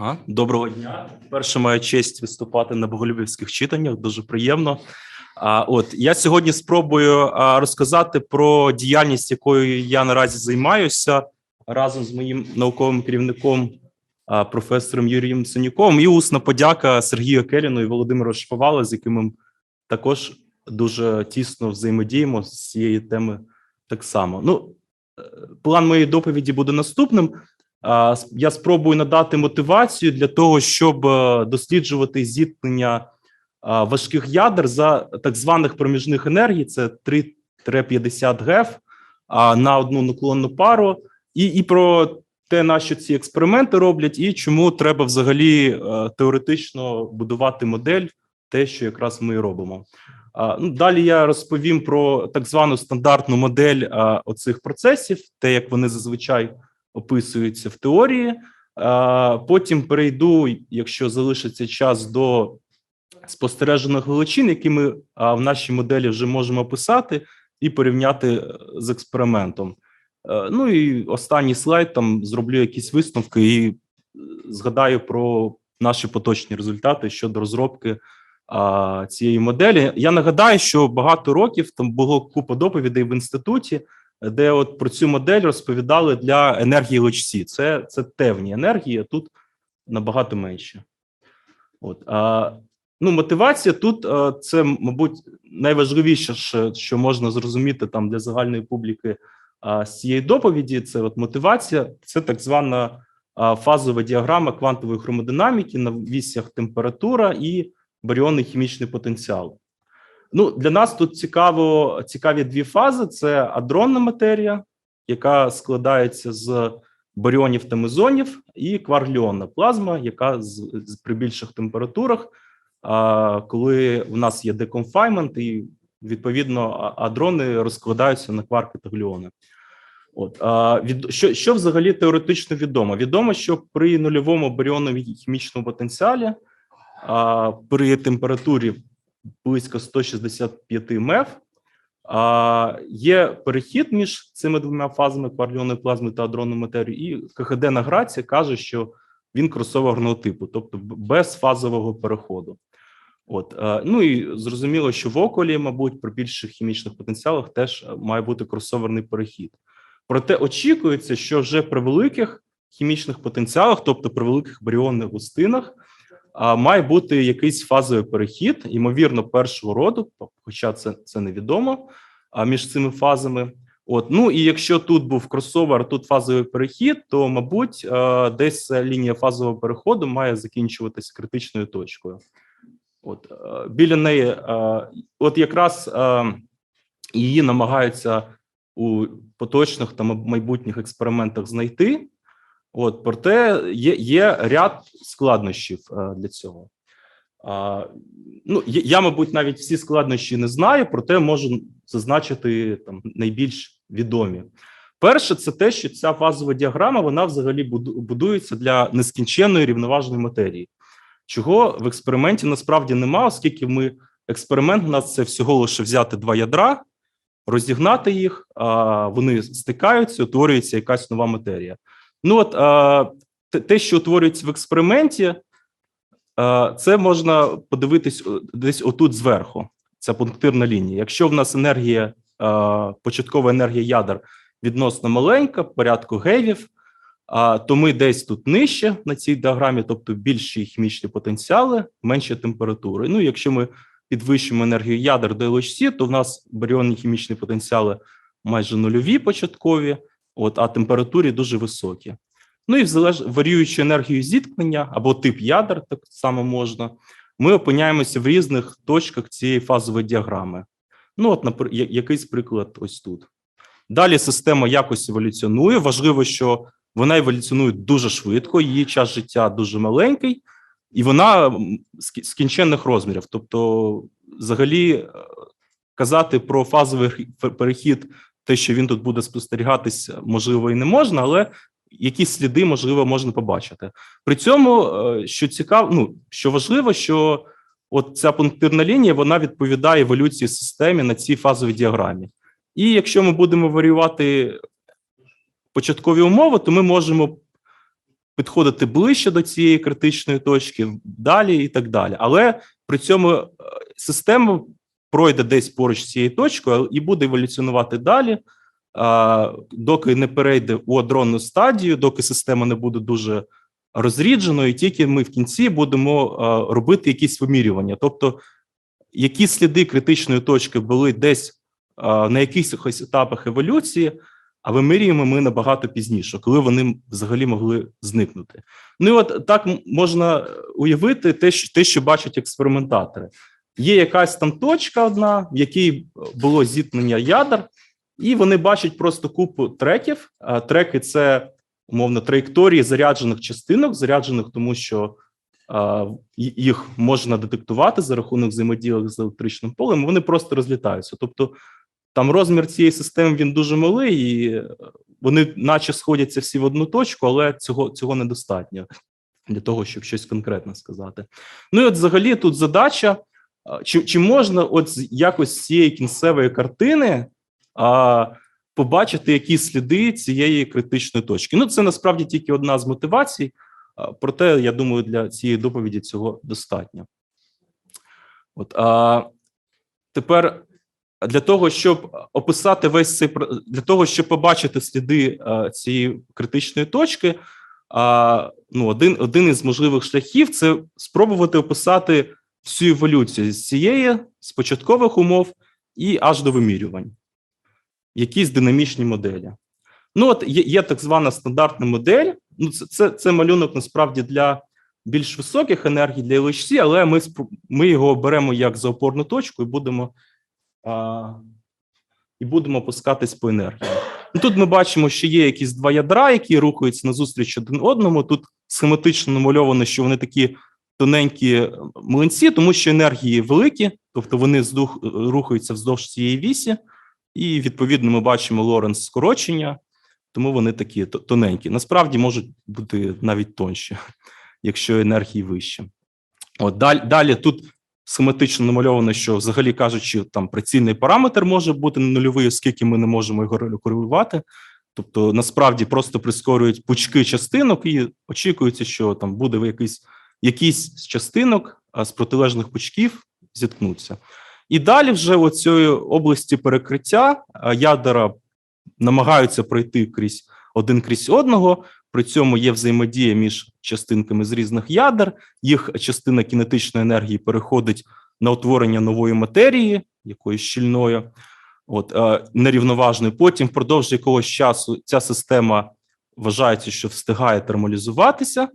Ага, доброго дня. Перше маю честь виступати на боголюбівських читаннях. Дуже приємно. А от я сьогодні спробую розказати про діяльність, якою я наразі займаюся разом з моїм науковим керівником, професором Юрієм Синюковим. І усна подяка Сергію Келіну і Володимиру Шповали, з якими ми також дуже тісно взаємодіємо з цієї теми. Так само. Ну, е, план моєї доповіді буде наступним. Я спробую надати мотивацію для того, щоб е, досліджувати зіткнення важких ядер за так званих проміжних енергій. Це 3-50 ГЕФ на одну наклонну пару, і, і про те, на що ці експерименти роблять, і чому треба взагалі е, теоретично будувати модель, те, що якраз ми і робимо. Ну, далі я розповім про так звану стандартну модель оцих процесів, те, як вони зазвичай описуються в теорії. Потім перейду, якщо залишиться час, до спостережених величин, які ми в нашій моделі вже можемо описати і порівняти е, з експериментом. Е, Ну і останній слайд там зроблю якісь висновки і е, згадаю про наші поточні результати щодо розробки а, цієї моделі. Я нагадаю, що багато років там було купа доповідей в інституті, де от про цю модель розповідали для енергії лучці. Це, це тевні енергії, а тут набагато менше. От, а, ну, мотивація тут це, мабуть, найважливіше, що, можна зрозуміти там для загальної публіки з цієї доповіді. Це от мотивація, це так звана фазова діаграма квантової хромодинаміки на вісях температура і баріонний хімічний потенціал. Ну, для нас тут цікаво, цікаві дві фази: це адронна матерія, яка складається з баріонів та мезонів, і кваргліонна плазма, яка з, з при більших температурах, а, коли в нас є деконфаймент, і відповідно адрони розкладаються на кварки та гліони. От а, від що, що взагалі теоретично відомо? Відомо, що при нульовому баріоновому хімічному потенціалі при температурі близько 165 МЕФ. А, є перехід між цими двома фазами кварльонної плазми та адронної матерії, і КХД Награція каже, що він кросоверного типу, тобто без фазового переходу. От е, ну і зрозуміло, що в околі, мабуть, при більших хімічних потенціалах теж е, має бути кросоверний перехід. Проте очікується, що вже при великих хімічних потенціалах, тобто при великих баріонних густинах, має бути якийсь фазовий перехід, ймовірно, першого роду, хоча це, це невідомо між цими фазами. От, ну і якщо тут був кросовер, тут фазовий перехід, то мабуть, десь лінія фазового переходу має закінчуватися критичною точкою. От біля неї, от якраз її намагаються у поточних та майбутніх експериментах знайти. От, проте є, є ряд складнощів е, для цього. А, ну, я, мабуть, навіть всі складнощі не знаю, проте можу зазначити там найбільш відомі. Перше, це те, що ця фазова діаграма вона взагалі будується для нескінченної рівноважної матерії, чого в експерименті насправді нема, оскільки ми експеримент у нас це всього лише взяти два ядра, розігнати їх, а, вони стикаються, утворюється якась нова матерія. Ну от те- що утворюється в експерименті, це можна подивитись десь отут зверху. Ця пунктирна лінія. Якщо в нас енергія, початкова енергія ядер відносно маленька, порядку гейвів, а, то ми десь тут нижче на цій діаграмі, тобто більші хімічні потенціали, менші температури. Ну, якщо ми підвищимо енергію ядер до LHC, то в нас баріонні хімічні потенціали майже нульові початкові, от, а температури дуже високі. Ну і залеж... варіюючи енергію зіткнення або тип ядер, так само можна, ми опиняємося в різних точках цієї фазової діаграми. Ну, от, напр... якийсь приклад ось тут. Далі система якось еволюціонує. Важливо, що вона еволюціонує дуже швидко, її час життя дуже маленький, і вона скінченних розмірів. Тобто, взагалі, е, казати про фазовий перехід, те, що він тут буде спостерігатися, можливо, і не можна, але якісь сліди, можливо, можна побачити. При цьому, е, що цікаво, ну що важливо, що от ця пунктирна лінія вона відповідає еволюції системи на цій фазовій діаграмі. І якщо ми будемо варіювати початкові умови, то ми можемо підходити ближче до цієї критичної точки, далі і так далі. Але при цьому е, система пройде десь поруч з цією точкою і буде еволюціонувати далі, доки не перейде у адронну стадію, доки система не буде дуже розрідженою, і тільки ми в кінці будемо робити якісь вимірювання. Тобто, які сліди критичної точки були десь на якихось етапах еволюції, а вимірюємо ми набагато пізніше, коли вони взагалі могли зникнути. Ну і от так можна уявити те, що, те, що бачать експериментатори. Є якась там точка одна, в якій було зіткнення ядер, і вони бачать просто купу треків. Треки це умовно траєкторії заряджених частинок, заряджених тому, що їх можна детектувати за рахунок взаємодії з електричним полем. Вони просто розлітаються. Тобто там розмір цієї системи він дуже малий, і е, вони, наче, сходяться всі в одну точку, але цього, цього недостатньо для того, щоб щось конкретне сказати. Ну і от взагалі тут задача. Чи, чи можна от якось з цієї кінцевої картини а, побачити якісь сліди цієї критичної точки? Ну, це насправді тільки одна з мотивацій, а, проте я думаю, для цієї доповіді цього достатньо. От, а, тепер для того, щоб описати весь цей для того, щоб побачити сліди а, цієї критичної точки, а, ну, один, один із можливих шляхів це спробувати описати всю еволюцію з цієї з початкових умов і аж до вимірювань, якісь динамічні моделі. Ну, от є, є так звана стандартна модель. Ну, це, це, це малюнок насправді для більш високих енергій для LHC, але ми, ми його беремо як за опорну точку і будемо, а, і будемо опускатись по енергії. Ну, тут ми бачимо, що є якісь два ядра, які рухаються назустріч один одному. Тут схематично намальовано, що вони такі тоненькі млинці, тому що енергії великі, тобто вони здух, рухаються вздовж цієї вісі, і відповідно ми бачимо Лоренс скорочення, тому вони такі тоненькі. Насправді можуть бути навіть тонші, якщо енергії вищі. От далі, далі тут схематично намальовано, що взагалі кажучи, там прицільний параметр може бути нульовий, оскільки ми не можемо його регулювати. Тобто, насправді просто прискорюють пучки частинок, і очікується, що там буде якийсь якісь з частинок з протилежних пучків зіткнуться. І далі, вже у цієї області перекриття ядера намагаються пройти крізь один крізь одного. При цьому є взаємодія між частинками з різних ядер. Їх частина кінетичної енергії переходить на утворення нової матерії, якоїсь щільної, от нерівноважної. Потім, впродовж якогось часу, ця система вважається, що встигає термалізуватися.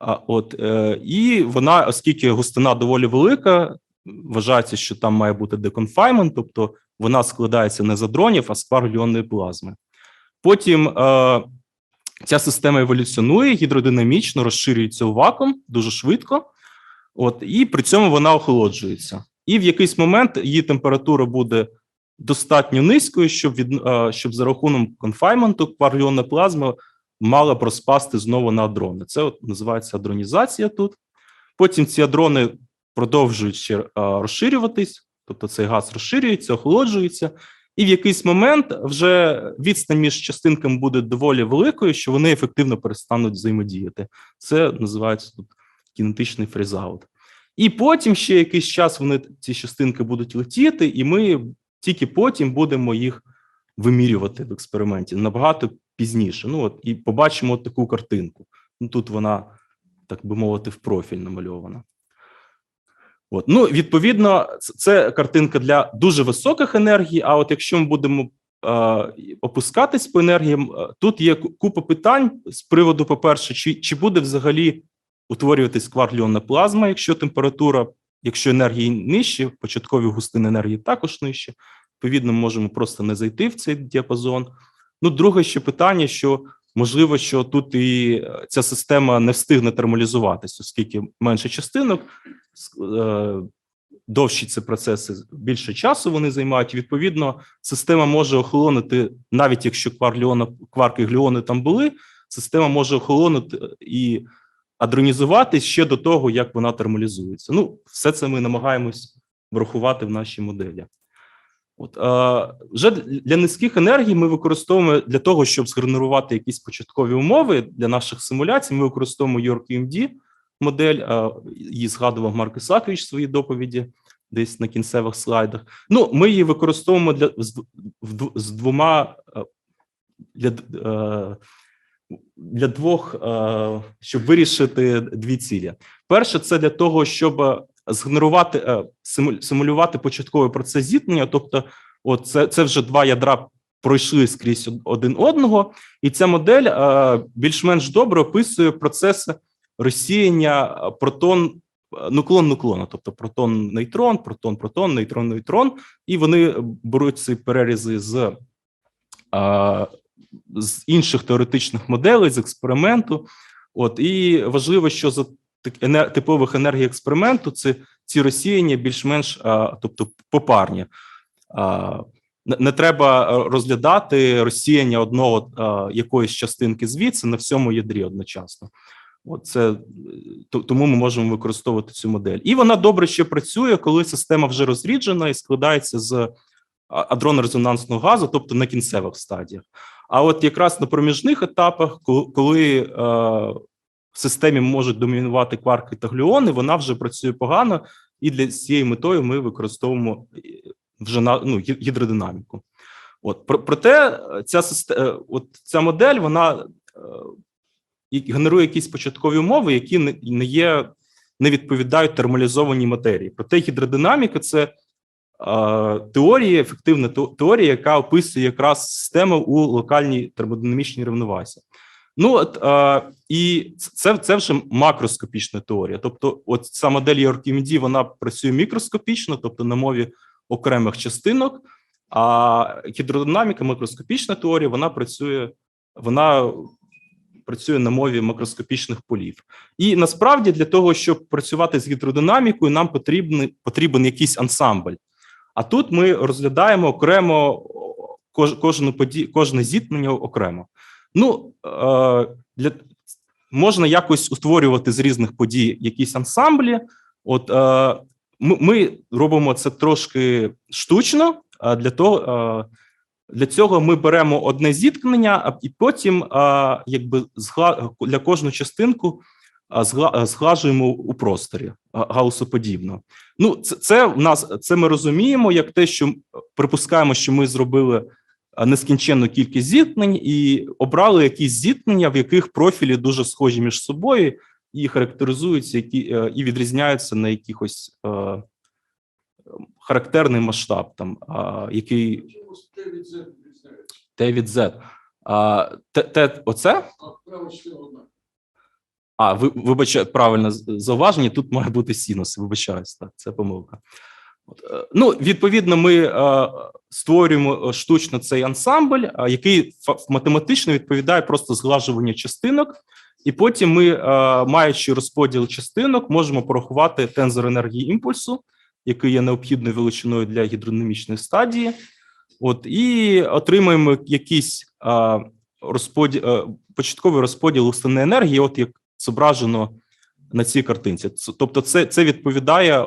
От е, і вона, оскільки густина доволі велика, вважається, що там має бути деконфаймент, тобто вона складається не з адронів, а з кваргліонної плазми. Потім е, ця система еволюціонує гідродинамічно, розширюється у вакуум дуже швидко, от і при цьому вона охолоджується. І в якийсь момент її температура буде достатньо низькою, щоб від е, щоб за рахунок конфайменту кваргліонна плазма мала б розпасти знову на адрони. Це от називається адронізація тут. Потім ці адрони продовжують ще розширюватись, тобто цей газ розширюється, охолоджується, і в якийсь момент вже відстань між частинками буде доволі великою, що вони ефективно перестануть взаємодіяти. Це називається тут кінетичний фрізаут. І потім ще якийсь час вони ці частинки будуть летіти, і ми тільки потім будемо їх вимірювати в експерименті набагато пізніше. Ну от і побачимо от таку картинку. Ну тут вона, так би мовити, в профіль намальована. От. Ну, відповідно, це- картинка для дуже високих енергій. А от якщо ми будемо е, опускатись по енергіям, е, тут є купа питань з приводу, по-перше, чи, чи буде взагалі утворюватись кваргліонна плазма, якщо температура, якщо енергії нижчі, початкові густини енергії також нижчі. Відповідно, ми можемо просто не зайти в цей діапазон. Ну, друге ще питання, що можливо, що тут і е, ця система не встигне термалізуватися, оскільки менше частинок, е, довші ці процеси, більше часу вони займають. Відповідно, система може охолонути, навіть якщо кварліона, кварки гліони там були, система може охолонути і адронізувати ще до того, як вона термалізується. Ну, все це ми намагаємось врахувати в нашій моделі. От, е, вже для низьких енергій ми використовуємо для того, щоб згенерувати якісь початкові умови для наших симуляцій. Ми використовуємо YorkUMD модель. Е, її згадував Марк Ісакович в своїй доповіді, десь на кінцевих слайдах. Ну, ми її використовуємо для з, в, з двома для, е, для двох, е, щоб вирішити дві цілі. Перше, це для того, щоб згенерувати е, симулювати початковий процес зіткнення. Тобто, от це, це вже два ядра пройшли скрізь один одного, і ця модель е, більш-менш добре описує процеси розсіяння е, протон. Нуклон нуклона, тобто протон нейтрон, протон, протон, нейтрон, нейтрон, і вони беруть ці перерізи з, з інших теоретичних моделей, з експерименту. От і важливо, що за типових енергій експерименту це ці розсіяння більш-менш, тобто попарні. Не- треба е, розглядати розсіяння одного якоїсь частинки звідси на всьому ядрі одночасно. От це, е, тому ми можемо використовувати цю модель. І вона добре ще працює, коли система вже розріджена і складається з адронно-резонансного газу, тобто на кінцевих стадіях. А от якраз на проміжних етапах, коли, коли е, системі можуть домінувати кварки та глюони, вона вже працює погано, і для цієї метою ми використовуємо е, вже на ну, гі- гідродинаміку. От про- проте е, ця система, от ця модель вона е, генерує якісь початкові умови, які не, є, не відповідають термалізованій матерії. Проте гідродинаміка це е, теорія, ефективна те- теорія, яка описує якраз систему у локальній термодинамічній рівновазі. Ну от е, і це, це вже макроскопічна теорія. Тобто, от ця модель Аркімеді, вона працює мікроскопічно, тобто на мові окремих частинок. А гідродинаміка, макроскопічна теорія, вона працює, вона працює на мові макроскопічних полів. І насправді для того, щоб працювати з гідродинамікою, нам потрібен, потрібен якийсь ансамбль. А тут ми розглядаємо окремо кож, кожну подію, кожне зіткнення окремо. Ну е, для можна якось утворювати з різних подій якісь ансамблі. От е, ми, робимо це трошки штучно. Для того е, для цього ми беремо одне зіткнення, і потім, якби згла, для кожну частинку зглажуємо у просторі гаусоподібно. Ну, це, це в нас це ми розуміємо як те, що припускаємо, що ми зробили нескінченну кількість зіткнень і обрали якісь зіткнення, в яких профілі дуже схожі між собою і характеризуються, які е, і відрізняються на якихось е, характерний масштаб, там а, який Т від Z. Те, те, оце? А ви вибачаю, правильно зауваження. Тут має бути синус. Вибачаюсь, так, це помилка. Е, ну, відповідно, ми е, створюємо е, штучно цей ансамбль, який математично відповідає просто зглажуванню частинок, і потім ми, маючи розподіл частинок, можемо порахувати тензор енергії імпульсу, який є необхідною величиною для гідродинамічної стадії. От і отримаємо якийсь розподіл, початковий розподіл уставної енергії, от як зображено на цій картинці. Тобто, це, це відповідає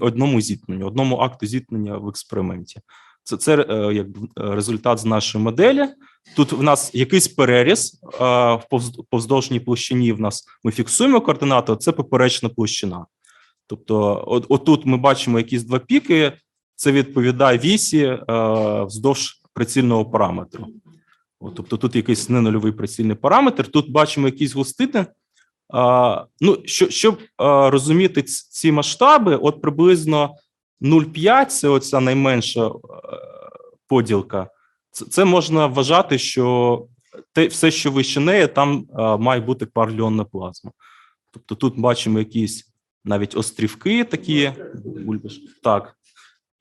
одному зіткненню, одному акту зіткнення в експерименті. Це, це е, як результат з нашої моделі. Тут в нас якийсь переріз е, в повздовжній площині. В нас ми фіксуємо координату, це поперечна площина. Тобто, от, отут ми бачимо якісь два піки. Це відповідає вісі е, вздовж прицільного параметру. От, тобто тут якийсь ненульовий прицільний параметр. Тут бачимо якісь густини. Ну, що, щоб розуміти ці масштаби, от приблизно 0,5 це оця найменша е, поділка. Це, можна вважати, що те, все, що вище неї, там має бути парльонна плазма. Тобто тут бачимо якісь навіть острівки такі. Так,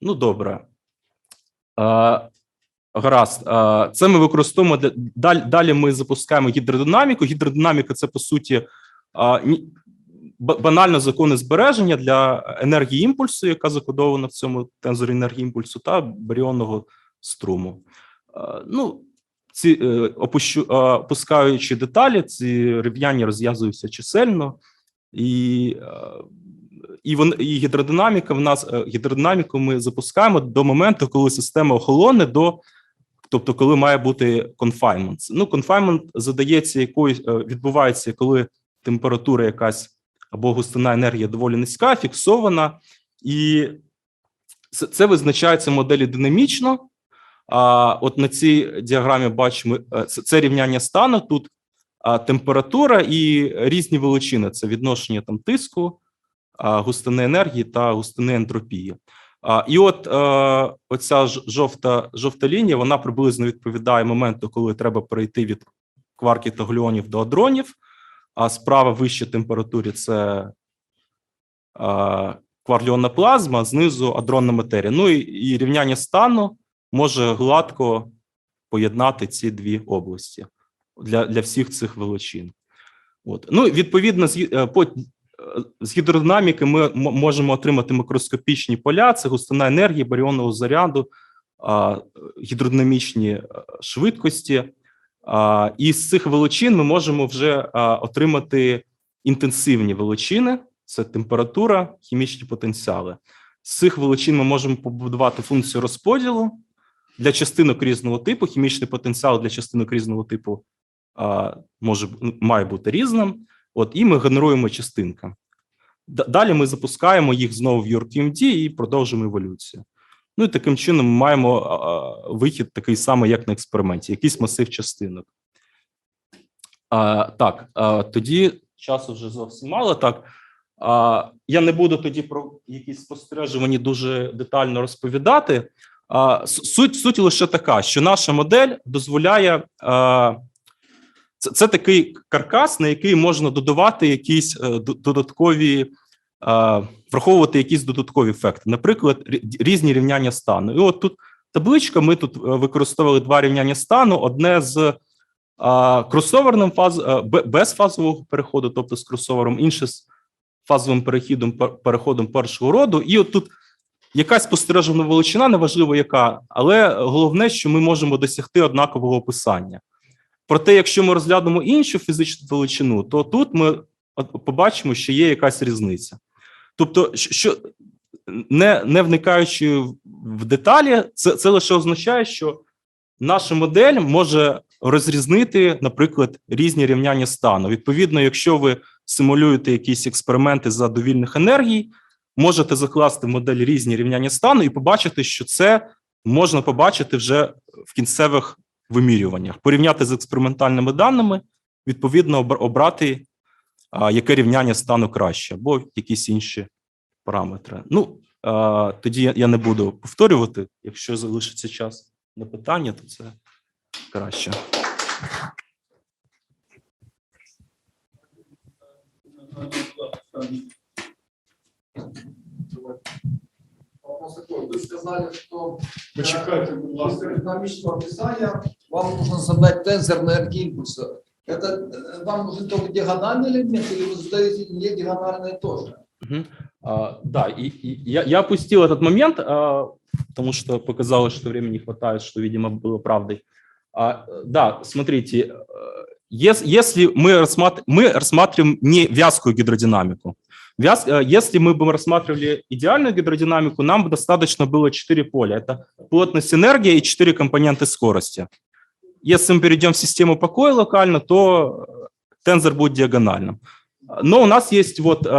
ну добре. Гаразд, це ми використовуємо для далі. Ми запускаємо гідродинаміку. Гідродинаміка це по суті банально закони збереження для енергії імпульсу, яка закодована в цьому тензорі енергії імпульсу, та баріонного струму. Ну, ці е, опущу, опускаючи деталі, ці рівняння розв'язуються чисельно, і е, і вон і гідродинаміка в нас е, гідродинаміку ми запускаємо до моменту, коли система охолоне до. Тобто, коли має бути confinement. Ну, confinement задається якою е, відбувається, коли температура якась або густина енергія доволі низька, фіксована, і це, визначається моделі динамічно. А от на цій діаграмі бачимо е, це, рівняння стану. Тут а, температура і різні величини. Це відношення там тиску, густини енергії та густини ентропії. І от е, оця жовта, жовта лінія, вона приблизно відповідає моменту, коли треба перейти від кварків та глюонів до адронів. А справа вище температурі це а, кварліонна плазма, знизу адронна матерія. Ну і, і рівняння стану може гладко поєднати ці дві області для, для всіх цих величин. От. Ну, відповідно, з, е, по, е, з гідродинаміки ми можемо отримати микроскопічні поля, це густина енергії, баріонного заряду, гідродинамічні е, швидкості. І з цих величин ми можемо вже отримати інтенсивні величини: це температура, хімічні потенціали. З цих величин ми можемо побудувати функцію розподілу для частинок різного типу. Хімічний потенціал для частинок різного типу може має бути різним. От і ми генеруємо частинка. Д- Далі ми запускаємо їх знову в URTMD і продовжуємо еволюцію. Ну і таким чином ми маємо вихід такий самий, як на експерименті, якийсь масив частинок. А, так, а, тоді часу вже зовсім мало. Так, а, я не буду тоді про якісь спостережування дуже детально розповідати. А, суть, суть лише така, що наша модель дозволяє. А, це, це такий каркас, на який можна додавати якісь е, додаткові, враховувати якісь додаткові ефекти, наприклад, різні рівняння стану. І от тут табличка. Ми тут е, використовували два рівняння стану: одне з е, кросоверним фаз е, без фазового переходу, тобто з кросовером, інше з фазовим перехідом переходом першого роду. І от тут якась спостережена величина, неважливо яка, але головне, що ми можемо досягти однакового описання. Проте, якщо ми розглянемо іншу фізичну величину, то тут ми побачимо, що є якась різниця. Тобто, що- не, не вникаючи в- деталі, це, це лише означає, що наша модель може розрізнити, наприклад, різні рівняння стану. Відповідно, якщо ви симулюєте якісь експерименти за довільних енергій, можете закласти в модель різні рівняння стану і побачити, що це можна побачити вже в кінцевих вимірюваннях, порівняти з експериментальними даними, відповідно, обр- обрати, яке рівняння стану краще, або якісь інші параметри. Ну, тоді я- не буду повторювати. Якщо залишиться час на питання, то це краще. Вы сказали, что Почекайте, ласка. динамического описания вам нужно задать тензор энергии импульса. Это э, вам нужен только диагональный элемент или вы задаете не диагональные тоже? Мгм. А, да, и, и я, я опустил этот момент, а, потому что показалось, что времени не хватает, что, видимо, было правдой. А, да, смотрите, э, ес- если мы, рассматр- мы рассматриваем не вязкую гидродинамику, Вяз- э, если мы бы рассматривали идеальную гидродинамику, нам бы достаточно было 4 поля. Это плотность энергии и 4 компоненты скорости. Если мы перейдем в систему покоя локально, то тензор будет диагональным. Но у нас есть вот э,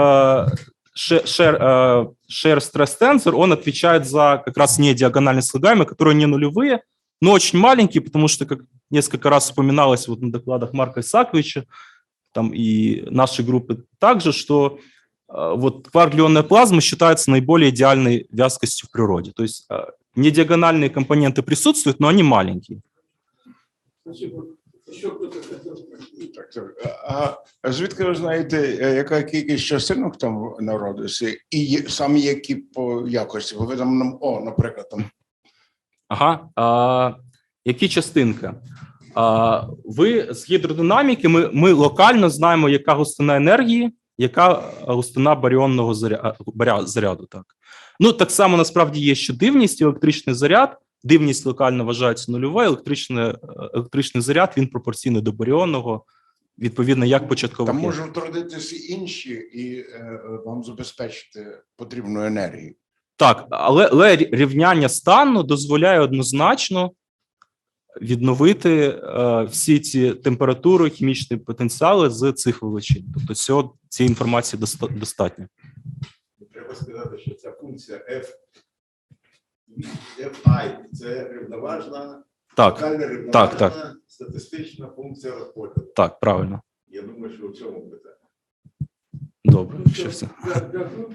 share stress tensor, он отвечает за как раз не диагональные слагаемые, которые не нулевые, но очень маленькие, потому что, как несколько раз упоминалось вот на докладах Марка Исаковича, там и нашей группы также, что э, вот кварглионная плазма считается наиболее идеальной вязкостью в природе. То есть э, не диагональные компоненты присутствуют, но они маленькие. Так. А звідки ви знаєте, е, яка кількість частинок там народиться, і саме які по якості? Ви там нам, о, наприклад, там Ага. А, які частинки? А, ви з гідродинаміки, ми, ми локально знаємо, яка густина енергії, яка густина баріонного заря- заряду. Так. Ну, так само насправді є ще дивність, електричний заряд. Дивність локально вважається нульовою, електричний, електричний заряд він пропорційний до баріонного, відповідно як початкових. Там можуть трудитися інші і е, вам забезпечити потрібну енергію. Так, але, але рівняння стану дозволяє однозначно відновити е, всі ці температури, хімічні потенціали з цих величин. Тобто цього, цієї інформації доста- достатньо. Треба сказати, що ця функція F, Це рівноважна, Так, рівноважна так, так. статистична функція розподілу. так, правильно. Я думаю, що в цьому питання. Добре, ще все. Дякую.